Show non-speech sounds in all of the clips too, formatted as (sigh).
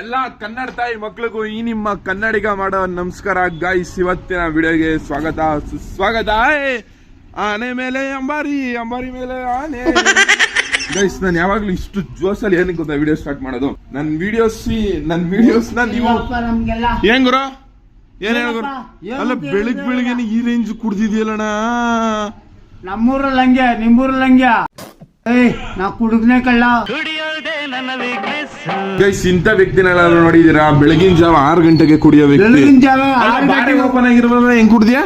ಎಲ್ಲ ಕನ್ನಡ ತಾಯಿ ಮಕ್ಳಿಗೂ ಈ ನಿಮ್ಮ ಕನ್ನಡಿಗ ಮಾಡೋ ನಮಸ್ಕಾರ. ಗಾಯ್ಸ್ ಇವತ್ತಿನ ವಿಡಿಯೋಗೆ ಸ್ವಾಗತ. ಸುಸ್ವಾಗತ. ಏ, ಆನೆ ಮೇಲೆ ಅಂಬಾರಿ ಅಂಬಾರಿ ಮೇಲೆ ಆನೆ. ಗೈಸ್ ನಾನು ಯಾವಾಗ್ಲೂ ಇಷ್ಟು ಜೋಶಲ್ಲಿ ಏನಕ್ಕೆ ಗೊತ್ತಾ ವಿಡಿಯೋ ಸ್ಟಾರ್ಟ್ ಮಾಡೋದು? ನನ್ನ ವಿಡಿಯೋಸ್ ನನ್ನ ವಿಡಿಯೋಸ್ನ ನೀವು ಹೆಂಗ್ರ ಏನ್ ಗುರು? ಏನ್ ಹೇಳ ಗುರು? ಅಲ್ಲ ಬೆಳಿಗ್ ಬೆಳಿಗ್ಗೆ ಈ ರೇಂಜ್ ಕುಡ್ದಿದ್ಯಲ್ಲಣ್ಣ. ನಮ್ಮೂರಲ್ಲಿ ಹಂಗೆ ನಿಮ್ಮೂರಲ್ಲಿ ಹಂಗೆ. ಏಯ್ ನಾ ಕುಡುಗ್ನೆ ಕಳ್ಳ. ಗೈಸ್ ಇಂಥ ವ್ಯಕ್ತಿನೆಲ್ಲಾರು ನೋಡಿದೀರಾ ಬೆಳಗಿನ ಜಾವ ಆರು ಗಂಟೆಗೆ ಕುಡಿಯೋ ವ್ಯಕ್ತಿ. ಬೆಳಗಿನ ಜಾವ ಆರು ಬಾರಿ ಗಂಟೆಗೆ ಓಪನ್ ಆಗಿರೋದ್ರ ಹೆಂಗ್ ಕುಡ್ದ್ಯಾ?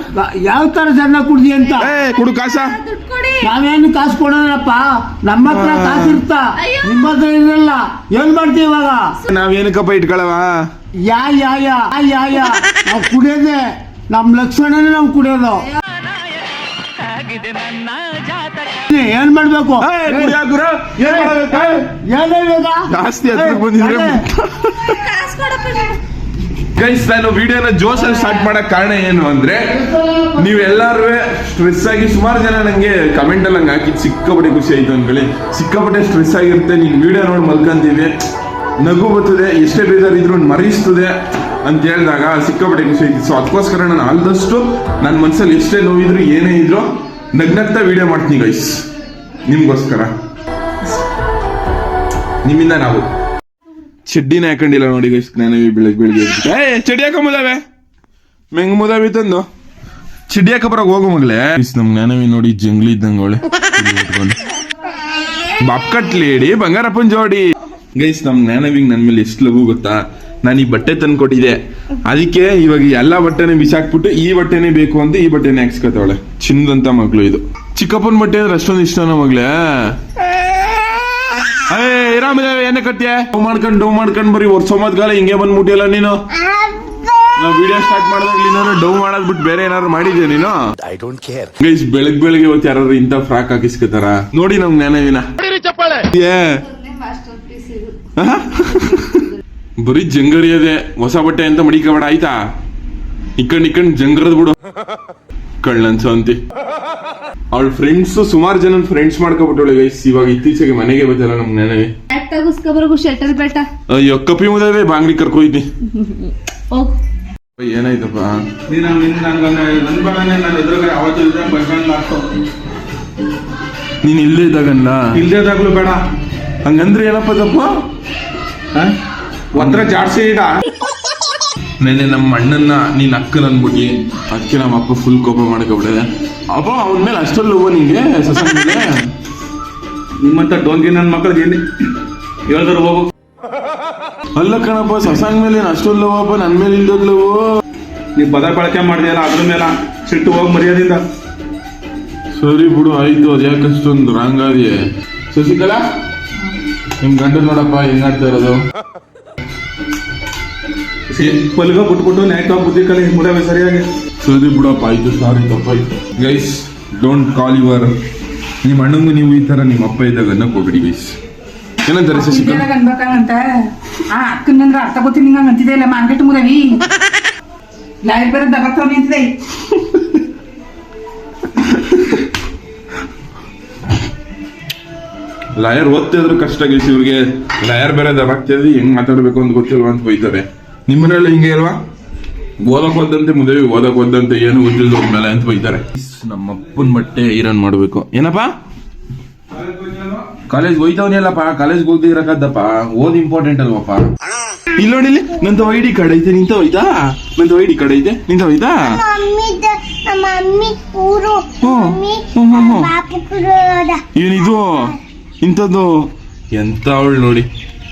ಯಾವ ತರ ಜನ ಕುಡ್ದಿ ಅಂತ? ಏ ಕುಡು ಕಾಸ. ನಾವೇನು ಕಾಸು ಕೊಡೋಣಪ್ಪ? ನಮ್ಮ ಹತ್ರ ಕಾಸು ಇರ್ತ. ನಿಮ್ಮ ಹತ್ರ ಇರಲ್ಲ. ಏನ್ ಮಾಡ್ತೀವಿ ಇವಾಗ? ನಾವೇನಕ್ಕಪ್ಪ ಇಟ್ಕೊಳವ? ಯಾ ಯಾ ಯಾ ಯಾ, ಯಾ. ಯಾ ನಾವು ಕುಡಿಯೋದೆ ನಮ್ಮ ಲಕ್ಷಣನೇ ನಾವು ಕುಡಿಯೋದು. ಏನ್ ಮಾಡ್ಬೇಕು? ಏನ್ ಮಾಡ್ಬೇಕು? ಜಾಸ್ತಿ ಹತ್ರ ಬಂದಿದ್ರೆ? ಗೈಸ್ ನಾನು ವಿಡಿಯೋನ ಜೋಶಲ್ಲಿ ಸ್ಟಾರ್ಟ್ ಮಾಡಕ್ ಕಾರಣ ಏನು ಅಂದ್ರೆ ನೀವೆಲ್ಲರೂ ಸ್ಟ್ರೆಸ್ ಆಗಿ ಸುಮಾರು ಜನ ನಂಗೆ ಕಮೆಂಟ್ ಅಲ್ಲಿ ನಂಗೆ ಹಾಕಿ ಸಿಕ್ಕಾಪಟ್ಟೆ ಖುಷಿ ಆಯ್ತು ಅನ್ಕೊಳ್ಳಿ ಸಿಕ್ಕಾಪಟ್ಟೆ ಸ್ಟ್ರೆಸ್ ಆಗಿರುತ್ತೆ ನೀನ್ ವಿಡಿಯೋ ನೋಡಿ ಮಲ್ಕಂತೀವಿ ನಗು ಬರ್ತದೆ ಎಷ್ಟೇ ಬೇಜಾರಿದ್ರು ಮರಿಸ್ತದೆ ಅಂತ ಹೇಳಿದಾಗ ಸಿಕ್ಕಾಪಟ್ಟೆ ಖುಷಿ ಆಯ್ತು. ಸೊ ಅದಕ್ಕೋಸ್ಕರ ನಾನು ಆಲ್ದಷ್ಟು ನನ್ನ ಮನ್ಸಲ್ಲಿ ಎಷ್ಟೇ ನೋವಿದ್ರು ಏನೇ ಇದ್ರು ನಗ್ನಗ್ತಾ ವಿಡಿಯೋ ಮಾಡ್ತೀನಿ ಗೈಸ್ ನಿಮ್ಗೋಸ್ಕರ? ನಿಮ್ಮಿಂದ ನಾವು ಚಡ್ಡಿನ ಹಾಕೊಂಡಿಲ್ಲ ನೋಡಿ ಗೈಸ್ ಜ್ಞಾನವಿ ಬೆಳಗ್ಗೆ ಬೆಳಿಗ್ಗೆ. ಏ, ಚಡ್ಡಿ ಮುದಾವೆ ಮೆಂಗ್ ಮುದಾವಿ ತಂದು ಚಡ್ಡಿ ಹಾಕಬರಾಗ ಹೋಗು ಮಗಳೇ ಮಗ್ಲೇ ನಮ್ ಜ್ಞಾನವಿ ನೋಡಿ ಜಂಗ್ಲಿ ಇದ್ದಂಗ ಅವಳೆ. ಬಾಪ್ಕಟ್ ಲೇಡಿ, ಬಂಗಾರಪ್ಪನ್ ಜೋಡಿ. ಗೈಸ್ ನಮ್ ಜ್ಞಾನವಿಗ್ ನನ್ ಮೇಲೆ ಎಷ್ಟು ಲಘು ಗೊತ್ತಾ? ನಾನು ಈ ಬಟ್ಟೆ ತಂದು ಕೊಟ್ಟಿದ್ದೆ ಅದಕ್ಕೆ ಇವಾಗ ಎಲ್ಲ ಬಟ್ಟೆನೆ ಬಿಸಾಕ್ಬಿಟ್ಟು ಈ ಬಟ್ಟೆನೇ ಬೇಕು ಅಂತ ಈ ಬಟ್ಟೆನೇ ಹಾಕ್ಸ್ಕೊತಾವಳೆ. ಚಿನ್ನದಂತ ಮಗಳು ಇದು. ಚಿಕ್ಕಪ್ಪನ ಬಟ್ಟೆ ಅಂದ್ರೆ ಅಷ್ಟೊಂದು ಇಷ್ಟ ನಮಗ್ಲೇ ಅಯ್ಯ ಇರಾಮಿಲ್ಲ ಏನೇ ಕಟ್ಟಿಯ ಡೌ ಮಾಡ್ಕೊಂಡ್ ಡೌ ಮಾಡ್ಕೊಂಡ್ ಬರೀ ವರ್ಷ ಕಾಲ ಹಿಂಗೆ ಬಂದ್ಬಿಟ್ಟಿಯಲ್ಲ ನೀನು? ನಾವು ವಿಡಿಯೋ ಸ್ಟಾರ್ಟ್ ಮಾಡಿದಾಗ ನೀನು ಡೌ ಮಾಡೋದ್ ಬಿಟ್ಟು ಬೇರೆ ಏನಾದ್ರು ಮಾಡಿದ್ಯಾ ನೀನು? ಐ ಡೋಂಟ್ ಕೇರ್ ಗೈಸ್ ಬೆಳಗ್ ಬೆಳಗ್ಗೆ ಇವತ್ತು ಯಾರು ಇಂತ ಫ್ರಾಕ್ ಹಾಕಿಸ್ಕೋತಾರ? ನೋಡಿ ನಮ್ ಜ್ಞಾನವಿನ ಏ? ಬರೀ ಜಂಗರಿಯದೆ ಹೊಸ ಬಟ್ಟೆ ಅಂತ ಮಡಿಕಬೇಡ ಆಯ್ತಾ? ಇಕ್ಕಂಡ್ ಇಕ್ಕಂಡ್ ಜಂಗರದ್ ಬಿಡು. ಕಳ್ಳನ್ ಅಂತಿ ಅವಳ ಫ್ರೆಂಡ್ಸ್ ಸುಮಾರು ಜನ ಫ್ರೆಂಡ್ಸ್ ಮಾಡ್ಕೊಬಿಟ್ಟವಳೆ ಗೈಸ್ ಇವಾಗ ಇತ್ತೀಚೆಗೆ ಮನೆಗೆ ಬಂದಲ್ಲ ನಮ್ ತಗಸ್ಕೊಬರಗು ಶೆಲ್ಟರ್ ಬೇಟ ಅಯ್ಯೋ ಕಪಿ ಮುದವೆ ಬಾಂಗ್ಲಿ ಕರ್ಕೊಯ್ತಿ ಹೋಗ್ ಏನಾಯ್ತಪ್ಪ? ನೀನು ನಿನ್ನ ನಂಗೆ ನನ್ನ ಬಗನೆ ನಾನು ಎದುರುಗಡೆ ಅವತ್ತು ಇದ್ರೆ ಬಂದ್ಕೊಂಡು ಹಾಕ್ತು ನೀನ್ ಇಲ್ಲೇ ಇದ್ದಾಗಲ್ಲ? ಇಲ್ದೇದಾಗ್ಲೂ ಬೇಡ. ಹಂಗಂದ್ರೆ ಏನಪ್ಪ ತಪ್ಪ? ಒಂದ್ರ ಜಾಡ್ಸಿ ಈಗ ನೆನ್ನೆ ನಮ್ಮ ಅಣ್ಣನ್ನ ನೀನ್ ಅಕ್ಕನ ಅನ್ಬಿಟ್ಟು. ಅದಕ್ಕೆ ನಮ್ಮ ಅಪ್ಪ ಫುಲ್ ಕೋಪ ಮಾಡ್ಕೊಬಿಟ್ಟಿದೆ ಅಪ್ಪ ಅವನ ಮೇಲೆ ಅಷ್ಟೊಂದು ಲವ್ ನಿಂಗೆ ನಿಮ್ಮಂತ ಡೋಂಗಿ ನನ್ನ ಮಕ್ಕಳಿಗೆ ಎಲ್ಲಿ ಹೇಳ್ದಾರ ಹೋಗು. ಅಲ್ಲ ಕಣಪ್ಪ ಸಸಾಂಗ್ ಮೇಲೆ ಏನು ಅಷ್ಟೊಂದು ಲವ್ ಅಪ್ಪ? ನನ್ ಮೇಲೆ ಇಲ್ದದ್ ಲವ್ ನೀ ಪದ ಬಳಕೆ ಮಾಡಿದೆಯಲ್ಲ ಅದ್ರ ಮೇಲೆ ಸಿಟ್ಟು ಹೋಗಿ ಮರ್ಯಾದಿಂದ. ಸರಿ ಬಿಡು ಆಯ್ತು ಅದ್ ಯಾಕೆ ಅಷ್ಟೊಂದು ರಾಂಗ್ ಆದಿಯೇ? ಶಶಿಕಲಾ ನಿಮ್ ಗಂಡ ನೋಡಪ್ಪ ಹೆಂಗಾಡ್ತಾ ಇರೋದು? ಪಲ್ಗ ಬಿಟ್ಬಿಟ್ಟು ನ್ಯಾಯ್ತ ಬುದ್ಧಿ ಕಲಿ ಮುಡವೆ ಸರಿಯಾಗಿ. ಸರಿ ಬಿಡಪ್ಪ ಆಯ್ತು ಸಾರಿ ತಪ್ಪಾಯ್ತು. ಗೈಸ್ ಡೋಂಟ್ ಕಾಲ್ ಯುವರ್ ನಿಮ್ಮ ಅಣ್ಣಂಗು ನೀವು ಈ ತರ ನಿಮ್ಮ ಅಪ್ಪ ಇದ್ದಾಗ ಅನ್ನಕ್ ಹೋಗ್ಬಿಡಿ ಗೈಸ್ ಏನಂತಾರೆ ಶಶಿಕಲಾ ಅಂತ ಅನ್ಬೇಕಂತ ಆ ಅಕ್ಕನಂದ್ರ ಅರ್ಥ ಗೊತ್ತಿ ನಿಂಗ ಅಂತಿದೆ ಇಲ್ಲ ಮಾರ್ಕೆಟ್ ಮುದವಿ ಲೈಟ್ ಬೇರೆ ದಬಕ್ತಾವ ನಿಂತಿದೆ ಲಾಯರ್ ಓದ್ತಿದ್ರು ಕಷ್ಟ ಗೈಸ್ ಇವ್ರಿಗೆ. ಲಾಯರ್ ಬೇರೆ ದಬಾಕ್ತಿದ್ವಿ ಹೆಂಗ್ ಮಾತಾಡ್ಬೇಕು ಅಂತ ಗೊತ್ತಿಲ್ವಾ ಅಂತ ಬೈತಾರೆ. ನಿಮ್ಮನೆಲ್ಲ ಹಿಂಗೆ ಇಲ್ವಾ ಓದಕ್ ಓದಂತೆ ಮದುವೆ ಓದಕ್ ಓದಂತೆ ಏನು ಗೊತ್ತಿಲ್ಲ ಮೇಲೆ ಅಂತ ಬೈತಾರೆ. ನಮ್ಮ ಅಪ್ಪನ ಮಟ್ಟೆ ಐರನ್ ಮಾಡ್ಬೇಕು. ಏನಪ್ಪ? ಕಾಲೇಜ್ ಹೋಯ್ತವನಿಲ್ಲಪ್ಪ ಕಾಲೇಜ್ ಹೋಗ್ದಿರಕ್ಕದ್ದಪ್ಪ ಓದ್ ಇಂಪಾರ್ಟೆಂಟ್ ಅಲ್ವಪ್ಪ. ಇಲ್ಲಿ ನೋಡಿ ಇಲ್ಲಿ ನಂದು ಐ ಡಿ ಕಾರ್ಡ್ ಐತೆ ನಿಂತ ಹೋಯ್ತಾ? ನಂದು ಐ ಡಿ ಕಾರ್ಡ್ ಐತೆ ನಿಂತ ಹೋಯ್ತಾ? ಏನಿದು ಇಂಥದ್ದು? ಎಂತ ಅವಳು ನೋಡಿ.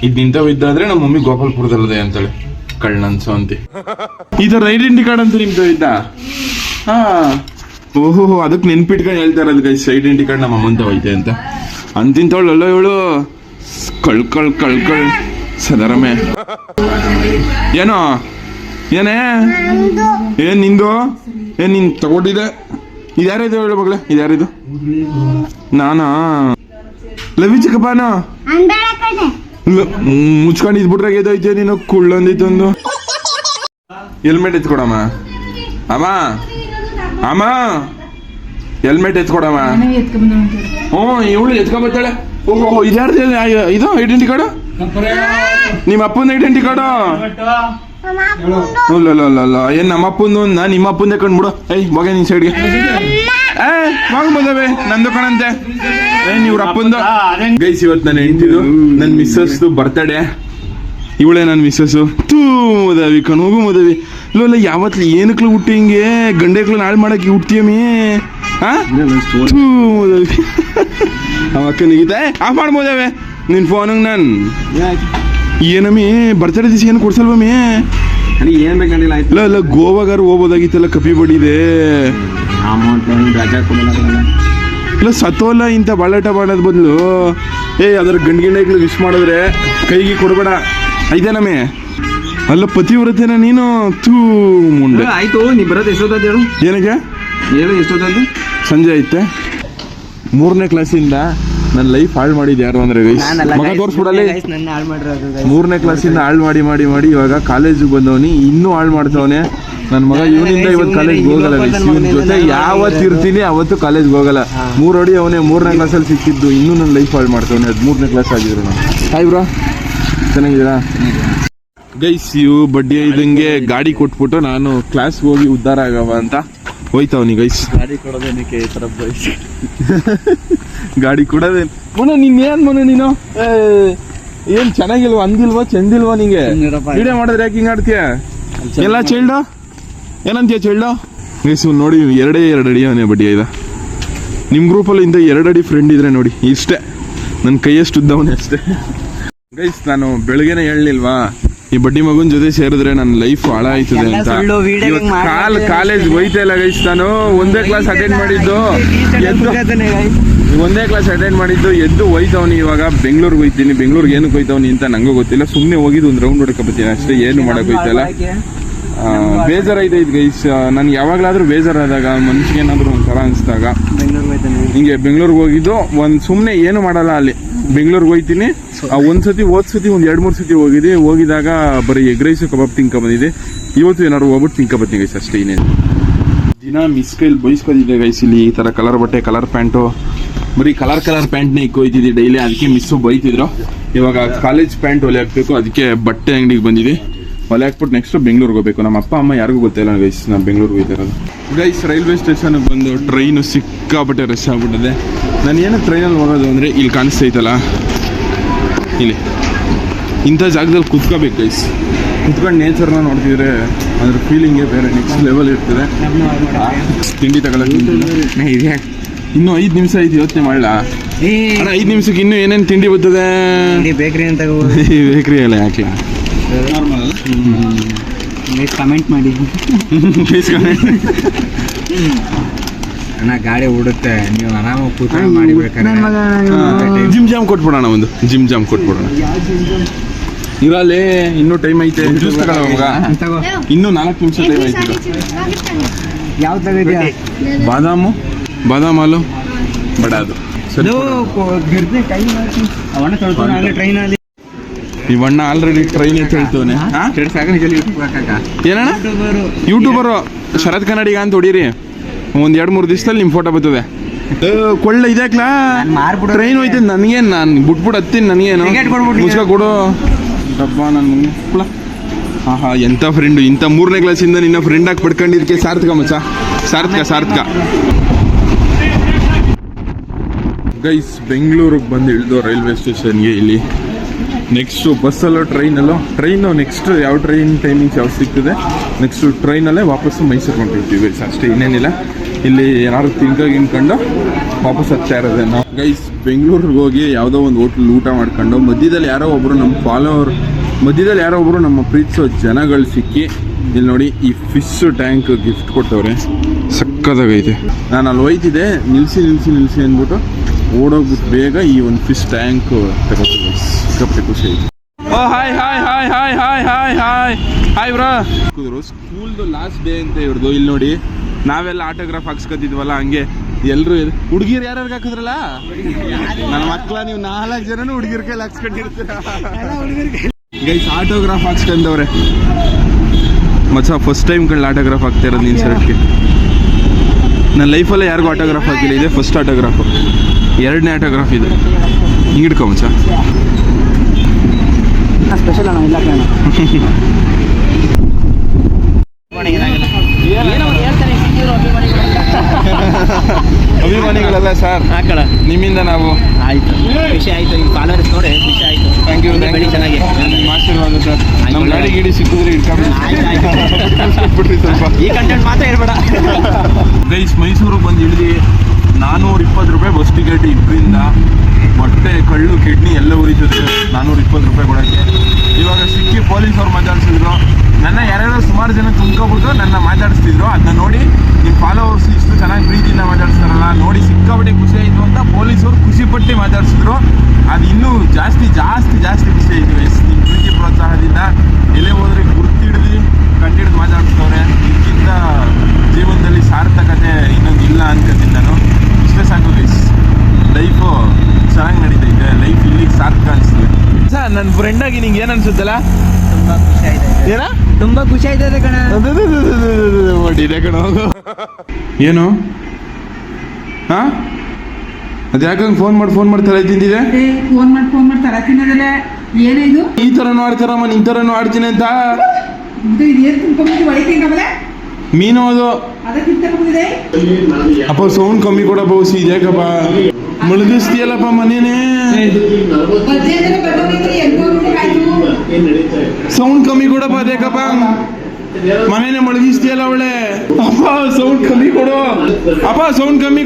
ಇದು ಹೋಯ್ತಾ ಇದ್ದಾದ್ರೆ ನಮ್ಮ ಮಮ್ಮಿ ಗೋಪಾಲ್ಪುರದಲ್ಲದೆ ಅಂತೇಳಿ. ಕಳ್ಳನ್ಸು ಅಂತೆ (laughs) ಈ ತರ ಐಡೆಂಟಿ ಕಾರ್ಡ್ ಅಂತ ನಿಮ್ದು ಇದ್ದ? ಹಾ. ಓಹೋ ಅದಕ್ಕೆ ನೆನ್ಪಿಟ್ಕೊಂಡು ಹೇಳ್ತಾ ಇರೋದು ಗೈಸ್ ಐಡೆಂಟಿ ಕಾರ್ಡ್ ನಮ್ಮ ಅಮ್ಮಂತ ಹೋಯ್ತೆ ಅಂತ. ಅಂತಿಂತವಳು ಅಲ್ಲ ಇವಳು. ಕಳ್ ಕಳ್ ಕಳ್ ಕಳ್. ಸದರಮೆ. ಏನೋ? ಏನೇ? ಏನ್ ನಿಂದು? ಏನ್ ನಿನ್ ತಗೊಂಡಿದೆ ಇದ್ಯಾರಿದು ಹೇಳು ಮಗಳೇ? ಇದ್ಯಾರಿದು ನಾನಾ? ಲವಿ ಚಿಕ್ಕಪ್ಪನ? ಮುಚ್ಕೊಂಡು ಇದ್ಬಿಟ್ರೆ ಎದೈತೆ ನೀನು? ಕುಳ್ಳೊಂದಿತ್ತೊಂದು. ಹೆಲ್ಮೆಟ್ ಎತ್ಕೊಡಮ್ಮ. ಅಮ್ಮ. ಅಮ್ಮ. ಹೆಲ್ಮೆಟ್ ಎತ್ಕೊಡಮ್ಮ. ಹ್ಞೂ, ಇವಳು ಎತ್ಕೊಂಬತ್ತಾಳೆ. ಓಹೋ ಇದ್ಯಾರ್ದು ಇದು? ಐಡೆಂಟಿ ಕಾರ್ಡು ನಿಮ್ಮ ಅಪ್ಪನ ಐಡೆಂಟಿ ಕಾರ್ಡು ಅಲ್ಲ ಏನ್ ನಮ್ಮ ಅಪ್ಪಂದು ನಾ ನಿಮ್ಮ ಅಪ್ಪಂದೇ ಕಂಡ್ಬಿಡು. ಐ ಮಗ ನಿನ್ ಸೈಡ್ಗೆ ಏ ಮಗ ಬಂದವೆ. ನಂದು ಕಣಂತೆ. ಇವ್ರ ಅಪ್ಪಂದು ಗೈಸ್ ಇವತ್ತು ನನ್ನ ಹೆಂಡತಿದು ನನ್ನ ಮಿಸ್ಸಸ್ ಬರ್ತಡೇ ಇವಳೇ ನನ್ನ ಮಿಸ್ಸಸ್ಸು ತೂ ಮದವಿ ಕಣೋಗು ಮದವಿ. ಇಲ್ಲ ಯಾವತ್ಲು ಏನಕ್ಲು ಹುಟ್ಟಿ ಹಿಂಗೆ ಗಂಡೆಕ್ಳು ನಾಳೆ ಮಾಡಕ್ಕೆ ಹುಟ್ತೀಯಮ್ಮಿ ಹಾ ಥೂ ಮದವಿ. ಅವ ಅಕ್ಕನಿಗಿದೆ ಆಫ್ ಮಾಡ್ಬೋದವೆ ನಿನ್ನ ಫೋನಿಗೆ ನಾನು. ಏನಮ್ಮಿ ಬರ್ತಡೇ ದಿವಸ ಏನು ಕೊಡ್ಸಲ್ವಮ್ಮಿ ಏನ್ ಬೇಕಂಡಿಲ್ಲ ಇಲ್ಲ ಇಲ್ಲ ಗೋವಾಗಾರು ಹೋಗ್ಬೋದಾಗಿತ್ತಲ್ಲ ಕಪಿ ಬಡಿದೆ ಅಮೌಂಟ್ ರಜಾ ಕೊಡಲ್ಲ ಇಲ್ಲ ಸತೋಲ ಇಂಥ ಬಾಳಾಟ ಮಾಡೋದು ಬದಲು ಏ ಅದರ ಗಂಡಿಗಿಂಡಗಳು ವಿಶ್ ಮಾಡಿದ್ರೆ ಕೈಗೆ ಕೊಡಬೇಡ. ಐದೇನಮ್ಮೆ ಅಲ್ಲ ಪತಿವ್ರತೆನ ನೀನು? ತೂ ಮುಂಡೆ ಆಯ್ತು ನೀ ಬರೋದು ಎಷ್ಟೊತ್ತದ್ದು ಹೇಳು? ಏನಕ್ಕೆ? ಹೇಳು ಎಷ್ಟೊತ್ತದ್ದು? ಸಂಜೆ ಐತೆ. ಮೂರನೇ ಕ್ಲಾಸಿಂದ ನನ್ನ ಲೈಫ್ ಹಾಳು ಮಾಡಿದ್ದೆ ಯಾರು ಅಂದ್ರೆ guys. ಮಗ ತೋರಿಸ್ಬಿಡಲ್ಲಿ. ಮೂರನೇ ಕ್ಲಾಸಿಂದ ಹಾಳು ಮಾಡಿ ಮಾಡಿ ಮಾಡಿ ಇವಾಗ ಕಾಲೇಜಿಗೆ ಬಂದವನಿ ಇನ್ನೂ ಹಾಳು ಮಾಡ್ತವನೆ. ನನ್ನ ಮಗ ಇವನಿಂದ ಇವತ್ತು ಕಾಲೇಜ್ಗೆ ಹೋಗಲ್ಲ. ಇವನ್ ಜೊತೆ ಯಾವತ್ತು ಇರ್ತೀನಿ ಅವತ್ತು ಕಾಲೇಜ್ಗೆ ಹೋಗಲ್ಲ. ಮೂರು ಅಡಿ ಅವನೇ ಮೂರನೇ ಕ್ಲಾಸಲ್ಲಿ ಸಿಕ್ಕಿದ್ದು ಇನ್ನೂ ನನ್ನ ಲೈಫ್ ಹಾಳು ಮಾಡ್ತವನೆ. ಅದು ಮೂರನೇ ಕ್ಲಾಸ್ ಆಗಿದ್ರು ನಾನು. ಹಾಯ್ ಬ್ರೋ ಚೆನ್ನಾಗಿದ್ದೀರಾ? ಗೈಸ್ ಇವು ಬಡ್ಡಿ ಇದಂಗೆ ಗಾಡಿ ಕೊಟ್ಬಿಟ್ಟು ನಾನು ಕ್ಲಾಸ್ ಹೋಗಿ ಉದ್ಧಾರ ಆಗವ ಅಂತ ಹೋಯ್ತವನಿ ಗೈಸ್ ಗಾಡಿ ಕೊಡೋದೇನಕ್ಕೆ ಈ ತರ ಬೈಸ್ (laughs) ಗಾಡಿ ಕೊಡೋದೇ ಮನ ನೀನ್ ಏನ್ ಮನ ನೀನು? ಏನ್ ಚೆನ್ನಾಗಿಲ್ವಾ ಅಂದಿಲ್ವಾ ಚಂದಿಲ್ವಾ ನಿಂಗೆ. ವಿಡಿಯೋ ಮಾಡಿದ್ರೆ ಯಾಕೆ ಹಿಂಗ್ ಆಡ್ತೀಯ? ಎಲ್ಲ ಚೈಲ್ಡ ಏನಂತೀಯ ಚೈಲ್ಡ ಗೈಸ್ ನೋಡಿ ಎರಡೇ ಎರಡು ಅಡಿ ಅವನೇ ಬಡ್ಡಿ ಇದ. ನಿಮ್ ಗ್ರೂಪಲ್ಲಿ ಇಂದ ಎರಡು ಅಡಿ ಫ್ರೆಂಡ್ ಇದ್ರೆ ನೋಡಿ ಇಷ್ಟೇ. ನನ್ನ ಕೈಯಷ್ಟು ಉದ್ದವನೇ ಅಷ್ಟೇ. ಗೈಸ್ ನಾನು ಬೆಳಗ್ಗೆನೆ ಹೇಳಲಿಲ್ವಾ? ಈ ಬಡ್ಡಿ ಮಗನ್ ಜೊತೆ ಸೇರಿದ್ರೆ ನನ್ನ ಲೈಫ್ ಹಾಳಾಯ್ತದೆ ಅಂತ. ಕಾಲ್ ಕಾಲೇಜ್ ಹೋಯ್ತಾ ಇಲ್ಲ ಗೈಸ್ ನಾನು. ಒಂದೇ ಕ್ಲಾಸ್ ಅಟೆಂಡ್ ಮಾಡಿದ್ದು. ಒಂದೇ ಕ್ಲಾಸ್ ಅಟೆಂಡ್ ಮಾಡಿದ್ದು ಎದ್ದು ಹೋಯ್ತವನಿ ಇವಾಗ. ಬೆಂಗಳೂರಿಗೆ ಹೋಯ್ತೀನಿ. ಬೆಂಗಳೂರಿಗೆ ಏನಕ್ಕೆ ಹೋಯ್ತವನಿ ಅಂತ ನಂಗೂ ಗೊತ್ತಿಲ್ಲ. ಸುಮ್ಮನೆ ಹೋಗಿದ್ದು ಒಂದು ರೌಂಡ್ ಹೊಡ್ಕೊಬತ್ತೀನಿ ಅಷ್ಟೇ ಏನು ಮಾಡಕ್ ಹೋಯ್ತಲ್ಲ ಬೇಜಾರೈತೆ ಇದು ಗೈಸ್ ನನ್ಗೆ ಯಾವಾಗಲಾದರೂ ಬೇಜಾರಾದಾಗ ಮನ್ಸಿಗೆ ಏನಾದರೂ ಒಂಥರ ಅನಿಸಿದಾಗ ಹಿಂಗೆ ಬೆಂಗಳೂರಿಗೆ ಹೋಗಿದ್ದು ಒಂದು ಸುಮ್ಮನೆ ಏನು ಮಾಡಲ್ಲ ಅಲ್ಲಿ. ಬೆಂಗಳೂರಿಗೆ ಹೋಗ್ತೀನಿ ಆ ಒಂದು ಸತಿ ಒಂದು ಎರಡು ಮೂರು ಸತಿ ಹೋಗಿದ್ದೆ. ಹೋಗಿದಾಗ ಬರೀ ಎಗ್ ರೈಸ್ ಕಬಾಬ್ ತಿನ್ಕೊ ಬಂದಿದೆ ಇವತ್ತು ಏನಾದ್ರು ಹೋಗ್ಬಿಟ್ಟು ತಿಂಕ ಬರ್ತೀನಿ ಗೈಸ್ ಅಷ್ಟೇ ಇನ್ನೇನು. ದಿನ ಮಿಸ್ ಕೈಲಿ ಬೈಸ್ಕೊಂಡಿದ್ದೆ ಗೈಸ್ ಇಲ್ಲಿ. ಈ ಥರ ಕಲರ್ ಬಟ್ಟೆ ಕಲರ್ ಪ್ಯಾಂಟು ಬರೀ ಕಲರ್ ಕಲರ್ ಪ್ಯಾಂಟ್ನೇ ಇಕ್ಕೋಯ್ತಿದ್ದೆ ಡೈಲಿ ಅದಕ್ಕೆ ಮಿಸ್ಸು ಬೈತಿದ್ರು. ಇವಾಗ ಕಾಲೇಜ್ ಪ್ಯಾಂಟ್ ಒಲೆ ಹಾಕ್ಬೇಕು ಅದಕ್ಕೆ ಬಟ್ಟೆ ಅಂಗಡಿಗೆ ಬಂದಿದೆ ಹೊಲೆ ಹಾಕ್ಬಿಟ್ಟು ನೆಕ್ಸ್ಟ್ ಬೆಂಗಳೂರಿಗೆ ಹೋಗ್ಬೇಕು. ನಮ್ಮ ಅಪ್ಪ ಅಮ್ಮ ಯಾರಿಗೂ ಗೊತ್ತಿಲ್ಲ ಗೈಸ್ ನಾನು ಬೆಂಗಳೂರಿಗೆ ಹೋಗ್ತಿರೋದು ಗೈಸ್ ರೈಲ್ವೆ ಸ್ಟೇಷನ್ಗೆ ಬಂದು ಟ್ರೈನು ಸಿಕ್ಕಾಪಟ್ಟೆ ರಶ್ ಆಗ್ಬಿಟ್ಟಿದೆ. ನಾನು ಏನೋ ಟ್ರೈನಲ್ಲಿ ಹೋಗೋದು ಅಂದರೆ ಇಲ್ಲಿ ಕಾಣಿಸ್ತೈತಲ್ಲ ಇಲ್ಲಿ. ಇಂಥ ಜಾಗದಲ್ಲಿ ಕುತ್ಕೋಬೇಕು ಗೈಸ್ ಕುತ್ಕೊಂಡು ನೇಚರ್ನ ನೋಡ್ತಿದ್ರೆ ಅದ್ರ ಫೀಲಿಂಗೇ ಬೇರೆ ನೆಕ್ಸ್ಟ್ ಲೆವೆಲ್ ಇರ್ತದೆ. ತಿಂಡಿ ತಗೊಳ್ಳೋಕೆ ಇದೆ. ಇನ್ನೂ ಐದು ನಿಮಿಷ ಐದು ಯೋಚನೆ ಮಾಡಲ? ಅಣ್ಣ ಐದು ನಿಮಿಷಕ್ಕೆ ಇನ್ನೂ ಏನೇನು ತಿಂಡಿ ಬರ್ತದೆ? ಬೇಕ್ರಿ ಅಂತ (laughs) ಬೇಕ್ರಿ ಎಲ್ಲ ಯಾಕೆ ಕಮೆಂಟ್ ಮಾಡಿ. ಅಣ್ಣ ಗಾಡಿ ಓಡುತ್ತೆ. ನೀವು ಆರಾಮಾಗಿ ಕೂತ್ಕೊಂಡು ಮಾಡಿಬೇಕಾದ್ರೆ ಜಿಮ್ ಜಾಮ್ ಕೊಟ್ಬಿಡೋಣ ಒಂದು. Gym jam ಕೊಟ್ಬಿಡೋಣ. ಇರಲ್ಲೇ ಇನ್ನೂ ಟೈಮ್ ಐತೆ. ಜ್ಯೂಸ್ ತಗೊಳ ಮಗ. ತಗೋ. ಇನ್ನೂ ನಾಲ್ಕು ನಿಮಿಷ ಟೈಮ್ ಐತೆ. ಯಾವ ತಗೋದ್ಯಾ? ಬಾದಾಮು? ಬಾದಾಮ್ ಹಾಲು ಬಡ ಅದು. ಟ್ರೈನಲ್ಲಿ ಇವಣ್ಣ ಆಲ್ರೆಡಿ ಟ್ರೈನ್ ಹೇಳ್ತವನೆ. ಏನಣ್ಣ? ಯೂಟ್ಯೂಬರು ಶರತ್ ಕನ್ನಡಿಗ ಅಂತ ಹೊಡೀರಿ. ಒಂದ್ ಎರಡ್ ಮೂರು ದಿವಸದಲ್ಲಿ ನಿಮ್ ಫೋಟೋ ಬರ್ತದೆ. ಕೊಳ್ಳ ನಾನ್ ಟ್ರೈನ್ ಹೋಯ್ತದೆ ನನಗೆ ನಾನು ಬಿಟ್ಬಿಟ್ಟು ಹತ್ತೀನಿ ನನಗೇನು ಮುಸ್ಕ. ಕೊಡು. ಡಬ್ಬ ನನ್ನ ಕುಳ. ಆಹಾ ಎಂಥ ಫ್ರೆಂಡು ಇಂಥ ಮೂರನೇ ಕ್ಲಾಸಿಂದ ನಿನ್ನ ಫ್ರೆಂಡ್ ಆಗಿ ಪಡ್ಕೊಂಡಿದ್ದಕ್ಕೆ ಸಾರ್ಥಕ ಮಚ್ಚ. ಸಾರ್ಥಕ ಸಾರ್ಥಕ. ಗೈಸ್ ಬೆಂಗಳೂರಿಗೆ ಬಂದು ಇಳಿದು ರೈಲ್ವೆ ಸ್ಟೇಷನ್ಗೆ ಇಲ್ಲಿ. ನೆಕ್ಸ್ಟು ಬಸ್ಸಲ್ಲೋ ಟ್ರೈನಲ್ಲೋ? ಟ್ರೈನು ನೆಕ್ಸ್ಟ್ ಯಾವ ಟ್ರೈನ್ ಟೈಮಿಂಗ್ಸ್ ಯಾವ ಸಿಗ್ತದೆ? ನೆಕ್ಸ್ಟು ಟ್ರೈನಲ್ಲೇ ವಾಪಸ್ಸು ಮೈಸೂರು ಹೊಂಟಿರ್ತೀವಿ ಗೈಸ್ ಅಷ್ಟೇ ಇನ್ನೇನಿಲ್ಲ. ಇಲ್ಲಿ ಏನಾದ್ರು ತಿನ್ಕ ಗಿನ್ಕೊಂಡು ವಾಪಸ್ ಹತ್ತಾ ಇರೋದೆ ನಾವು. ಗೈಸ್ ಬೆಂಗಳೂರಿಗೆ ಹೋಗಿ ಯಾವುದೋ ಒಂದು ಹೋಟ್ಲ್ ಊಟ ಮಾಡ್ಕೊಂಡು ಮಧ್ಯದಲ್ಲಿ ಯಾರೋ ಒಬ್ಬರು ನಮ್ಮ ಫಾಲೋವರ್ ಮಧ್ಯದಲ್ಲಿ ಯಾರೋ ಒಬ್ಬರು ನಮ್ಮ ಪ್ರೀತಿಸೋ ಜನಗಳು ಸಿಕ್ಕಿ ಇಲ್ಲಿ ನೋಡಿ ಈ ಫಿಶ್ ಟ್ಯಾಂಕ್ ಗಿಫ್ಟ್ ಕೊಟ್ಟವ್ರೆ. ಸಕ್ಕದಾಗೈತೆ ನಾನು ಅಲ್ಲಿ ಹೋಯ್ತಿದ್ದೆ, ನಿಲ್ಸಿ ನಿಲ್ಸಿ ನಿಲ್ಸಿ ಅಂದ್ಬಿಟ್ಟು ಓಡೋಗ್ಬಿಟ್ಟು ಬೇಗ ಈ ಒಂದು ಫಿಶ್ ಟ್ಯಾಂಕ್ ತಗೋತೀವಿ ಸಿಕ್ಕಾಪಟ್ಟೆ ಖುಷಿ ಆಯ್ತು ಓ hi hi hi hi hi hi hi hi bro. School ಸ್ಕೂಲ್ದು last day ಅಂತ ಇವ್ರದ್ದು, ಇಲ್ಲಿ ನೋಡಿ. ನಾವೆಲ್ಲ ಆಟೋಗ್ರಾಫ್ ಹಾಕ್ಸ್ಕೊತಿದ್ವಲ್ಲ, ಹಂಗೆ. ಎಲ್ಲರೂ ಹುಡುಗಿರು ಯಾರ್ಯಾರು ಹಾಕಿದ್ರಲ್ಲ? ನನ್ನ ಮಕ್ಕಳ ನೀವು ನಾಲ್ಕು ಜನನು ಹುಡುಗಿರ ಕೈಲಿ ಹಾಕ್ಸ್ಕೊಂಡಿರ್ತೀರ? Guys autograph ಹಾಕ್ಸ್ಕೊಂಡವ್ರೆ. ಮಚ್ಚ ಫಸ್ಟ್ ಟೈಮ್ ಕಳ್ಳ ಆಟೋಗ್ರಾಫ್ ಆಗ್ತಾ ಇರೋದು ನಿನ್ನ ಶರ್ಟ್ಗೆ ನನ್ನ ಲೈಫಲ್ಲೇ ಯಾರಿಗೂ ಆಟೋಗ್ರಾಫ್ ಹಾಕಿಲ್ಲ, ಇದೆ ಫಸ್ಟ್ ಆಟೋಗ್ರಾಫ್ ಎರಡನೇ ಆಟೋಗ್ರಾಫ್ ಇದು. ಹಿಂಗಿಡ್ಕೊ ಮಚ್ಚ. ಸ್ಪೆಷಲ್ ಅಣ್ಣ ಇಲ್ಲ ಕಣ ಅಭಿಮಾನಿಗಳಲ್ಲ ಸರ್ ಹಾಕಳ ನಿಮ್ಮಿಂದ ನಾವು. ಆಯ್ತು. ಖುಷಿ ಆಯ್ತು ಈಗ ಫಾಲೋವರ್ಸ್ ನೋಡಿ ಖುಷಿ ಆಯ್ತು. ಥ್ಯಾಂಕ್ ಯು ಬೆಳಿ ಚೆನ್ನಾಗಿ. ನಿಮ್ಮ ಆಶೀರ್ವಾದ ಸರ್ ನಮ್ಮ ಗಾಡಿ ಗಿಡಿ ಸಿಕ್ಕಿದ್ರೆ. ಇಟ್ಕೊಂಡ್ಬಿಟ್ರಿ ಸ್ವಲ್ಪ. ಈ ಕಂಟೆಂಟ್ ಮಾತ್ರ ಹೇಳ್ಬೇಡ. ಗೈಸ್ ಮೈಸೂರಿಗೆ ಬಂದು ಇಳಿದು ನಾನ್ನೂರ ಇಪ್ಪತ್ತು ರೂಪಾಯಿ ಬಸ್ ಟಿಕೆಟ್ ಇಬ್ಬರಿಂದ ಮೊಟ್ಟೆ ಕಳ್ಳು, ಕಿಡ್ನಿ ಎಲ್ಲ ಉರಿತದೆ. ನಾನ್ನೂರ ಇಪ್ಪತ್ತು ರೂಪಾಯಿ ಕೊಡೋಕ್ಕೆ. ಇವಾಗ ಸಿಕ್ಕಿ ಪೊಲೀಸ್ ಅವ್ರು ಮಾತಾಡ್ಸಿದ್ರು. ನನ್ನ ಯಾರ್ಯಾರೋ ಸುಮಾರು ಜನ ತುಂಬ್ಕೊಬಿಟ್ಟು ನನ್ನ ಮಾತಾಡಿಸ್ತಿದ್ರು. ಅದನ್ನ ನೋಡಿ ನಿಮ್ಮ ಫಾಲೋವರ್ಸ್ ಇಷ್ಟು ಚೆನ್ನಾಗಿ ಪ್ರೀತಿಯಿಂದ ಮಾತಾಡಿಸ್ತಾರಲ್ಲ, ನೋಡಿ ಸಿಕ್ಕಾಪಟ್ಟೆ ಖುಷಿ ಆಯಿತು ಅಂತ ಪೊಲೀಸರು ಖುಷಿಪಟ್ಟು ಮಾತಾಡಿಸಿದ್ರು. ಅದು ಇನ್ನೂ ಜಾಸ್ತಿ ಜಾಸ್ತಿ ಜಾಸ್ತಿ ಖುಷಿ ಆಯಿತು. ಎಸ್ ನಿಮ್ಮ ಪ್ರೀತಿ ಪ್ರೋತ್ಸಾಹದಿಂದ ಎಲೆ ಹೋದ್ರೆ ಗುರ್ತಿಡಿದು ಕಂಡಿಡ್ದು ಮಾತಾಡಿಸ್ತವ್ರೆ ಇದಕ್ಕಿಂತ ಜೀವನದಲ್ಲಿ ಸಾರ್ಥಕತೆ ಇನ್ನೊಂದು ಇಲ್ಲ ಅನ್ಕೋತೀನಿ ನಾನು. ಲೈಫು ಚೆನ್ನಾಗಿ ನಡೀತೈತೆ ಲೈಫ್ ಇಲ್ಲಿಗೆ ಸಾರ್ಥಕ ಅನಿಸ್ತದೆ ಸರ್ ನನ್ನ ಫ್ರೆಂಡಾಗಿ ನಿಂಗೆ ಏನು ಅನ್ಸುತ್ತಲ್ಲ? ತುಂಬಾ ಖುಷಿ ಆಯ್ತು ಏನ? ತುಂಬಾ ಖುಷಿ ಆಯ್ತದೆ ಕಣ. ಒಟ್ಟಿದೆ ಕಣ. ಏನು? ಹಾ? ಅದು ಯಾಕಂಗೆ ಫೋನ್ ಮಾಡಿ ಫೋನ್ ಮಾಡ್ತಾರೆ ತಲೆ ತಿಂದಿದೆ? ಫೋನ್ ಮಾಡಿ ಫೋನ್ ಮಾಡ್ತಾರೆ ತರ ತಿನ್ನೋದಲ್ಲ? ಏನೇ ಇದು? ಈ ಥರನೂ ಆಡ್ತಾರಮ್ಮ ನಿನ್ ಥರನೂ ಆಡ್ತೀನಿ ಅಂತ? ಇದು ಏನ್ ತುಂಬ್ಕೊಂಡ್ಬಿಟ್ಟು ಒಳಗೆ ಮೀನು ಅದು. ಅಪ್ಪ ಸೌಂಡ್ ಕಮ್ಮಿ ಕೂಡ ಹುಸಿ ಇದ್ಯಾಕಪ್ಪ? ಮುಳುಗಿಸ್ತೀಯಲ್ಲಪ್ಪ ಮನೇನೆ. ಸೌಂಡ್ ಕಮ್ಮಿ ಕೊಡಪ್ಪ ಅದೇಕಪ್ಪ ಮನೇನೆ ಮಳಗಿಸ್ತೀಯಲ್ಲ ಅವಳೆ? ಅಪ್ಪ ಸೌಂಡ್ ಕಮ್ಮಿ ಕೊಡು. ಅಪ್ಪ ಸೌಂಡ್ ಕಮ್ಮಿ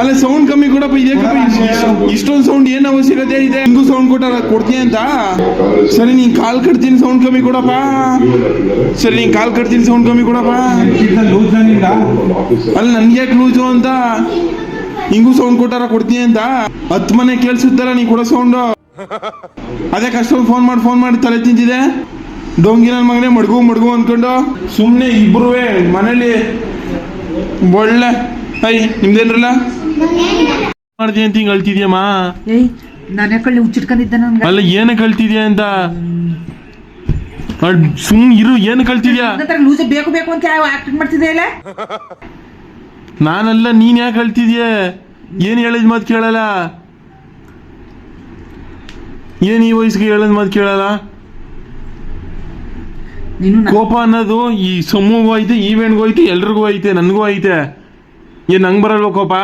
ಅಲ್ಲ ಸೌಂಡ್ ಕಮ್ಮಿ ಕೊಡಪ್ಪ ಇದೇಕಪ್ಪ ಇಷ್ಟೊಂದು ಸೌಂಡ್ ಏನ್ ಅವಶ್ಯಕತೆ ಇದೆ? ಹಿಂಗೂ ಸೌಂಡ್ ಕೊಟ್ಟಾರ ಕೊಡ್ತೀನಿ ಅಂತ? ಸರಿ ನೀನ್ ಕಾಲ್ ಕಟ್ತೀನಿ ಸೌಂಡ್ ಕಮ್ಮಿ ಕೊಡಪ್ಪ. ಸರಿ ನೀನ್ ಕಾಲ್ ಕಟ್ತೀನಿ ಸೌಂಡ್ ಕಮ್ಮಿ ಕೊಡಪ್ಪ. ಅಲ್ಲಿ ನನ್ಗೆ ಲೂಸು ಅಂತ? ಹಿಂಗೂ ಸೌಂಡ್ ಕೊಟ್ಟಾರ ಕೊಡ್ತೀನಿ ಅಂತ? ಹತ್ತು ಮನೆ ಕೇಳಿಸುತ್ತಲ್ಲ ನೀ ಕೊಡೋ ಸೌಂಡು ಅದೇ ಕಷ್ಟ ಫೋನ್ ಮಾಡಿ ಫೋನ್ ಮಾಡಿ ತಲೆ ತಿಂತಿದೆ ಡೊಂಗಿ ನನ್ನ ಮಗನೇ ಮಡ್ಗು ಮಡ್ಗು ಅನ್ಕೊಂಡು ಸುಮ್ಮನೆ ಇಬ್ರು ಮನೇಲಿ ಒಳ್ಳೆ ಐ ನಿಮ್ದೇನ್ರಲ್ಲ? ಮಾಡ್ತೀನಿ ಅಂತ ಹಿಂಗೆ ಅಳ್ತಿದ್ಯಮ್ಮ? ಏಯ್ ನಾನೇ ಕಳ್ಳಿ ಹುಚ್ಚಿಟ್ಕೊಂಡಿದ್ದೆ ನನ್ಗೆ? ಅಲ್ಲ ಏನು ಕಳ್ತಿದ್ಯಾ ಅಂತ? ಸುಮ್ ಇರು ಏನು ಕಳ್ತಿದ್ಯಾ? ಲೂಸೆ ಬೇಕು ಬೇಕು ಅಂತ ಆಕ್ಟಿಂಗ್ ಮಾಡ್ತಿದ್ದೆ ಇಲ್ಲ ನಾನಲ್ಲ ನೀನ್ ಯಾಕೆ ಹೇಳ್ತಿದ್ಯೆ ಏನ್ ಹೇಳಿದ್ ಮಾತು ಕೇಳಲ್ಲ? ಏನ್ ಈ ವಯಸ್ಸಿಗೆ ಹೇಳದ್ ಮಾತು ಕೇಳಲ್ಲ? ಕೋಪ ಅನ್ನೋದು ಈ ಸಮೂಹಗೂ ಐತೆ ಈವೆಂಟ್ಗೂ ಐತೆ ಎಲ್ರಿಗೂ ಐತೆ ನನಗೂ ಐತೆ. ಏನ್ ನಂಗೆ ಬರಲ್ವ ಕೋಪ?